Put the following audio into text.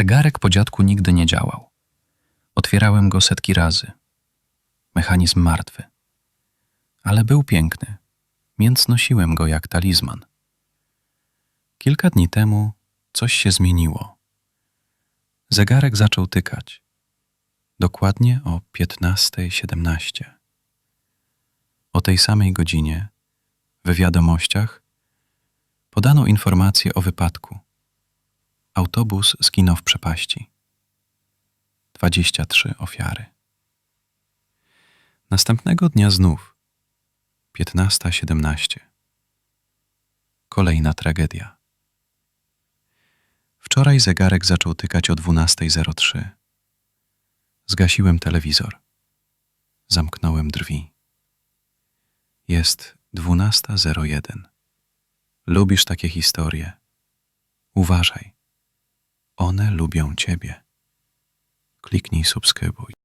Zegarek po dziadku nigdy nie działał. Otwierałem go setki razy. Mechanizm martwy. Ale był piękny, więc nosiłem go jak talizman. Kilka dni temu coś się zmieniło. Zegarek zaczął tykać. Dokładnie o 15.17. O tej samej godzinie w wiadomościach podano informację o wypadku. Autobus zginął w przepaści. 23 ofiary. Następnego dnia znów 15.17. Kolejna tragedia. Wczoraj zegarek zaczął tykać o 12.03. Zgasiłem telewizor. Zamknąłem drzwi. Jest 12.01. Lubisz takie historie? Uważaj. One lubią Ciebie. Kliknij subskrybuj.